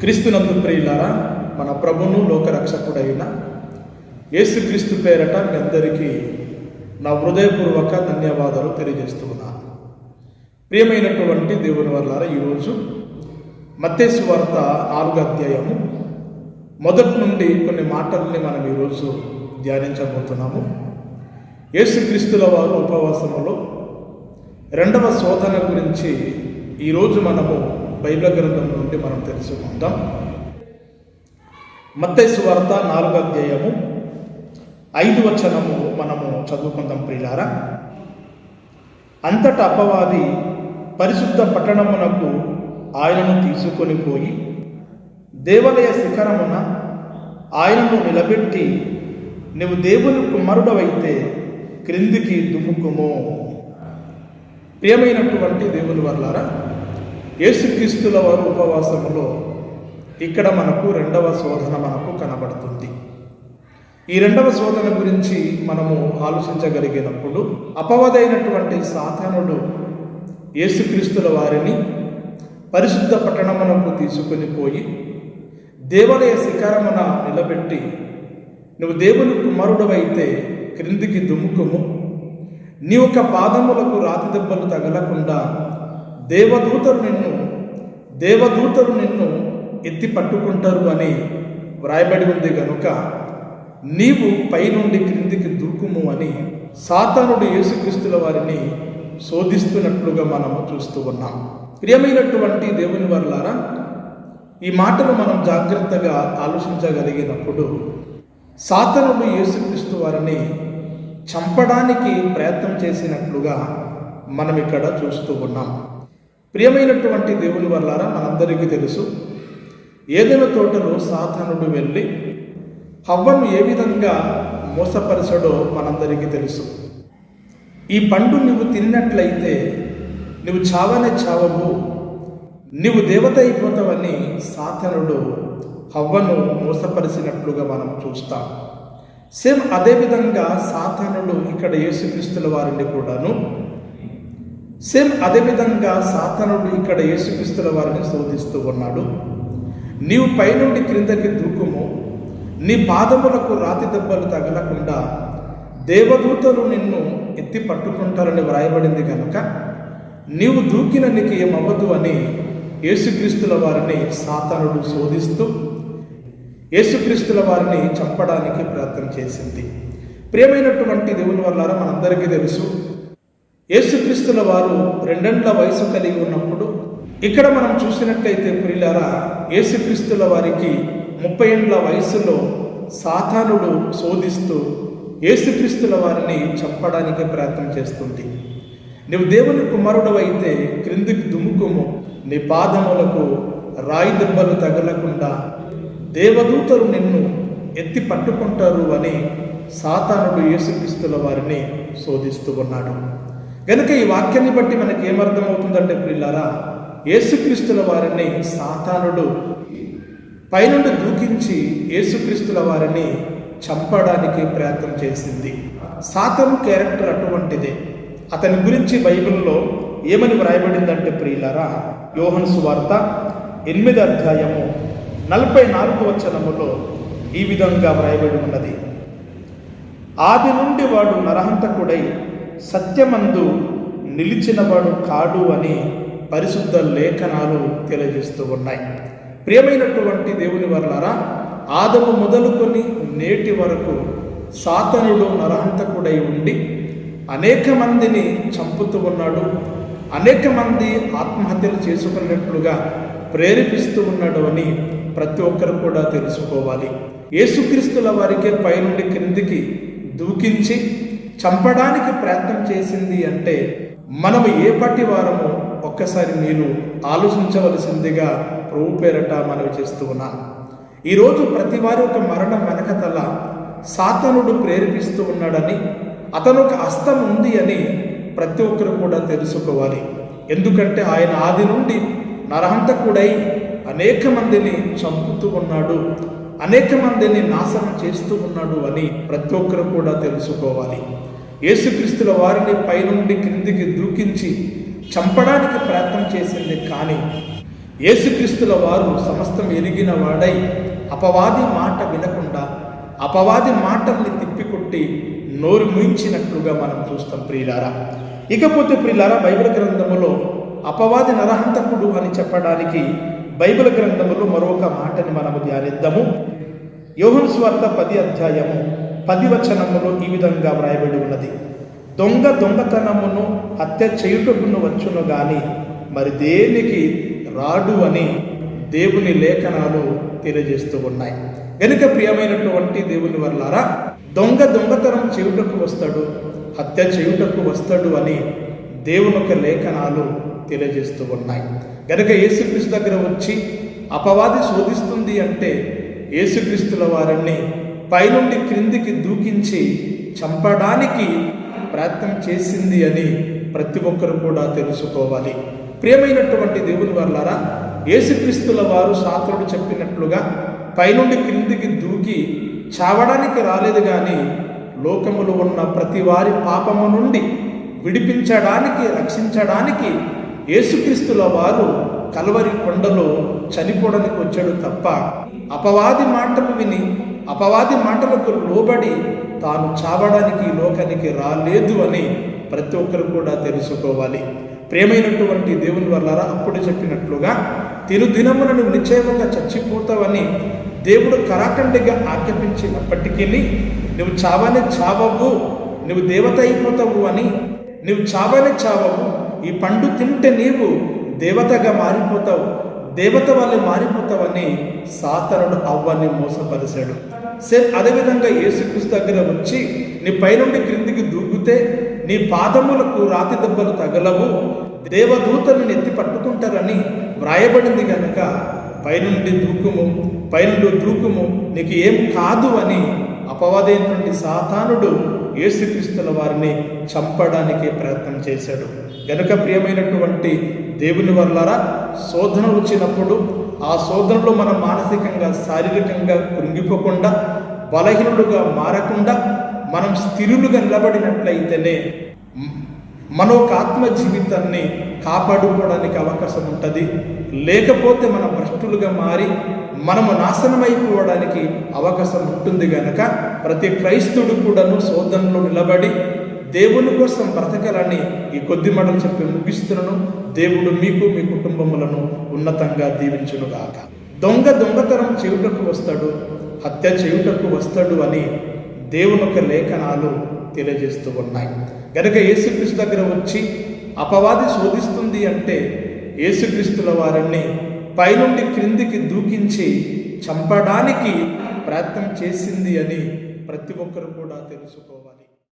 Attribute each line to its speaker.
Speaker 1: క్రీస్తునందు ప్రియులారా మన ప్రభును లోకరక్షకుడైన యేసుక్రీస్తు పేరట మీ అందరికీ నా హృదయపూర్వక ధన్యవాదాలు తెలియజేస్తున్నాను ప్రియమైనటువంటి దేవుని వల్లారా ఈరోజు మత్తేసు వార్త నాలుగు అధ్యాయము మొదటి నుండి కొన్ని మాటల్ని మనం ఈరోజు ధ్యానించబోతున్నాము. యేసుక్రీస్తుల వారు ఉపవాసములో రెండవ శోధన గురించి ఈరోజు మనము బైబిల్ గ్రంథం నుండి మనం తెలుసుకుందాం. మత్తైసు వార్త నాలుగు అధ్యాయము ఐదు వచనము మనము చదువుకుందాం ప్రియులారా. అంతట అపవాది పరిశుద్ధ పట్టణమునకు ఆయనను తీసుకొని పోయి దేవాలయ శిఖరమున ఆయనను నిలబెట్టి నువ్వు దేవుని కుమారుడవైతే క్రిందికి దుమ్ముకుము. ప్రియమైనటువంటి దేవుని వర్లారా యేసుక్రీస్తుల వారు ఉపవాసములో ఇక్కడ మనకు రెండవ శోధన మనకు కనబడుతుంది. ఈ రెండవ శోధన గురించి మనము ఆలోచించగలిగినప్పుడు అపవదైనటువంటి సాధనుడు యేసుక్రీస్తుల వారిని పరిశుద్ధ పట్టణమునకు తీసుకుని పోయి దేవాలయ శిఖరమున నిలబెట్టి నువ్వు దేవుని కుమారుడవైతే క్రిందికి దుముకుము నీ యొక్క పాదములకు రాతి దెబ్బలు తగలకుండా దేవదూతలు నిన్ను దేవదూతలు నిన్ను ఎత్తి పట్టుకుంటారు అని వ్రాయబడి ఉంది గనుక నీవు పైనుండి క్రిందికి దూకుము అని సాతానుడు యేసుక్రీస్తుల వారిని శోధిస్తున్నట్లుగా మనము చూస్తూ ఉన్నాం. ప్రియమైనటువంటి దేవుని వర్లారా ఈ మాటలు మనం జాగ్రత్తగా ఆలోచించగలిగినప్పుడు సాతనుడు యేసుక్రీస్తు వారిని చంపడానికి ప్రయత్నం చేసినట్లుగా మనం ఇక్కడ చూస్తూ ఉన్నాం. ప్రియమైనటువంటి దేవుని వల్లారా మనందరికీ తెలుసు ఏదైనా తోటలో సాధనుడు వెళ్ళి హవ్వను ఏ విధంగా మోసపరచడో మనందరికీ తెలుసు. ఈ పండు నువ్వు తిన్నట్లయితే నువ్వు చావనే చావవు నీవు దేవత అయిపోతావని సాతనుడు హవ్వను మోసపరిచినట్లుగా మనం చూస్తాం. సేమ్ అదేవిధంగా సాధనుడు ఇక్కడ యేసుక్రీస్తుల వారిని కూడాను సేమ్ అదేవిధంగా సాతనుడు ఇక్కడ యేసుక్రీస్తుల వారిని శోధిస్తూ ఉన్నాడు. నీవు పైనుండి క్రిందకి దూకుము. నీ పాదములకు రాతి దెబ్బలు తగలకుండా దేవదూతలు నిన్ను ఎత్తి పట్టుకుంటారని వ్రాయబడింది కనుక నీవు దూకిన నీకు ఏమవ్వదు అని యేసుక్రీస్తుల వారిని సాతనుడు శోధిస్తూ యేసుక్రీస్తుల వారిని చంపడానికి ప్రయత్నం చేసింది. ప్రియమైనటువంటి దేవుని వల్ల మనందరికీ తెలుసు యేసుక్రీస్తుల వారు రెండేండ్ల వయసు కలిగి ఉన్నప్పుడు ఇక్కడ మనం చూసినట్లయితే ప్రియులారా యేసుక్రీస్తుల వారికి ముప్పై ఏండ్ల వయసులో సాతానుడు శోధిస్తూ యేసుక్రీస్తుల వారిని చంపడానికి ప్రయత్నం చేస్తుంది నువ్వు దేవుని కుమారుడు అయితే క్రిందికి దుముకుము నీ పాదములకు రాయి దెబ్బలు తగలకుండా దేవదూతలు నిన్ను ఎత్తి పట్టుకుంటారు అని సాతానుడు యేసుక్రీస్తుల వారిని శోధిస్తూ ఉన్నాడు. కనుక ఈ వాక్యాన్ని బట్టి మనకి ఏమర్థమవుతుందంటే పిల్లారా యేసుక్రీస్తుల వారిని సాతానుడు పైనుండి దూకించి యేసుక్రీస్తుల వారిని చంపడానికి ప్రయత్నం చేసింది. సాతను క్యారెక్టర్ అటువంటిదే. అతని గురించి బైబిల్లో ఏమని వ్రాయబడిందంటే ప్రియులారా యోహన్ సువార్త ఎనిమిది అధ్యాయము నలభై నాలుగు వచనములో ఈ విధంగా వ్రాయబడి ఉన్నది. ఆది నుండి వాడు నరహంతకుడై సత్యమందు నిలిచినవాడు కాడు అని పరిశుద్ధ లేఖనాలు తెలియజేస్తూ ఉన్నాయి. ప్రియమైనటువంటి దేవుని వర్లారా ఆదము మొదలుకొని నేటి వరకు సాతనుడు నరహంతకుడై ఉండి అనేక మందిని చంపుతూ ఉన్నాడు. అనేక మంది ఆత్మహత్యలు చేసుకున్నట్లుగా ప్రేరేపిస్తూ ఉన్నాడు అని ప్రతి ఒక్కరు కూడా తెలుసుకోవాలి. యేసుక్రీస్తుల వారికే పైనుండి క్రిందికి దూకించి చంపడానికి ప్రయత్నం చేసింది అంటే మనము ఏ పట్టి వారము ఒక్కసారి మీరు ఆలోచించవలసిందిగా ప్రభు పేరట మనవి చేస్తూ ఉన్నాను ఈరోజు ప్రతి వారి ఒక మరణం వెనకతల సాతనుడు ప్రేరేపిస్తూ ఉన్నాడని అతను ఒక అస్తం ఉంది అని ప్రతి ఒక్కరు కూడా తెలుసుకోవాలి. ఎందుకంటే ఆయన ఆది నుండి నరహంతకుడై అనేక మందిని చంపుతూ ఉన్నాడు. అనేక మందిని నాశనం చేస్తూ ఉన్నాడు అని ప్రతి ఒక్కరు కూడా తెలుసుకోవాలి. యేసుక్రీస్తుల వారిని పైనుండి క్రిందికి దూకించి చంపడానికి ప్రయత్నం చేసింది కానీ యేసుక్రీస్తుల వారు సమస్తం ఎరిగిన వాడై అపవాది మాట వినకుండా అపవాది మాటల్ని తిప్పికొట్టి నోరు ముయించినట్లుగా మనం చూస్తాం ప్రియులారా. ఇకపోతే ప్రియులారా బైబిల్ గ్రంథములో అపవాది నరహంతకుడు అని చెప్పడానికి బైబిల్ గ్రంథములో మరొక మాటని మనము ధ్యానిద్దాము. యోహన్ స్వార్త పది అధ్యాయము పది వచనములో ఈ విధంగా వ్రాయబడి ఉన్నది. దొంగ దొంగతనమును హత్య చేయుటకును వచ్చును గాని మరి దేనికి రాడు అని దేవుని లేఖనాలు తెలియజేస్తూ ఉన్నాయి. వెనుక ప్రియమైనటువంటి దేవుని వల్లారా దొంగ దొంగతనం చేయుటకు వస్తాడు హత్య చేయుటకు వస్తాడు అని దేవుని యొక్క లేఖనాలు తెలియజేస్తూ ఉన్నాయి. గనక యేసుక్రీస్తు దగ్గర వచ్చి అపవాది శోధిస్తుంది అంటే యేసుక్రీస్తుల వారిని పైనుండి క్రిందికి దూకించి చంపడానికి ప్రయత్నం చేసింది అని ప్రతి ఒక్కరు కూడా తెలుసుకోవాలి. ప్రియమైనటువంటి దేవుని వర్లారా యేసుక్రీస్తుల వారు శాస్త్రుడు చెప్పినట్లుగా పైనుండి క్రిందికి దూకి చావడానికి రాలేదు కానీ లోకములో ఉన్న ప్రతి వారి పాపము నుండి విడిపించడానికి రక్షించడానికి యేసుక్రీస్తుల వారు కలవరి కొండలో చనిపోవడానికి వచ్చాడు తప్ప అపవాది మాటలు విని అపవాది మాటలకు లోబడి తాను చావడానికి లోకానికి రాలేదు అని ప్రతి ఒక్కరు కూడా తెలుసుకోవాలి. ప్రేమైనటువంటి దేవుని వల్లారా అప్పుడు చెప్పినట్లుగా తిను దినములను నువ్వు నిశ్చయముగా చచ్చిపోతావని దేవుడు కరాఖండిగా ఆజ్ఞాపించినప్పటికీ నువ్వు చావని చావవు నువ్వు దేవత అయిపోతావు అని నువ్వు చావని చావవు ఈ పండు తింటే నీవు దేవతగా మారిపోతావు. దేవత వల్ల మారిపోతావని సాతనుడు అవ్వని మోసపరిచాడు. సేమ్ అదేవిధంగా యేసుక్రీస్తు దగ్గర వచ్చి నీ పైనుండి క్రిందికి దూకితే నీ పాదములకు రాతి దెబ్బలు తగలవు. దేవదూతలు ఎత్తి పట్టుకుంటారని వ్రాయబడింది కనుక పైనుండి దూకుము పైనుండి దూకుము నీకు ఏం కాదు అని అపవాదైనటువంటి సాతానుడు యేసుక్రీస్తుల వారిని చంపడానికి ప్రయత్నం చేశాడు. గనుక ప్రియమైనటువంటి దేవుని వల్లరా శోధన వచ్చినప్పుడు ఆ శోధనలో మనం మానసికంగా శారీరకంగా కృంగిపోకుండా బలహీనులుగా మారకుండా మనం స్థిరులుగా నిలబడినట్లయితేనే మనోకాత్మ ఆత్మ జీవితాన్ని కాపాడుకోవడానికి అవకాశం ఉంటుంది. లేకపోతే మనం భ్రష్టులుగా మారి మనము నాశనమైపోవడానికి అవకాశం ఉంటుంది గనక ప్రతి క్రైస్తుడు కూడాను శోధనలో నిలబడి దేవుని కోసం బ్రతకాలని ఈ కొద్ది మాటలు చెప్పి ముగిస్తున్నాను. దేవుడు మీకు మీ కుటుంబములను ఉన్నతంగా దీవించునుగాక. దొంగ దొంగతనం చేయుటకు వస్తాడు హత్య చేయుటకు వస్తాడు అని దేవుని యొక్క లేఖనాలు తెలియజేస్తూ ఉన్నాయి. గనక యేసుక్రీస్తు దగ్గర వచ్చి అపవాది శోధిస్తుంది అంటే యేసుక్రీస్తుల వారిని పైనుండి క్రిందికి దూకించి చంపడానికి ప్రయత్నం చేసింది అని ప్రతి ఒక్కరు కూడా తెలుసుకోవాలి.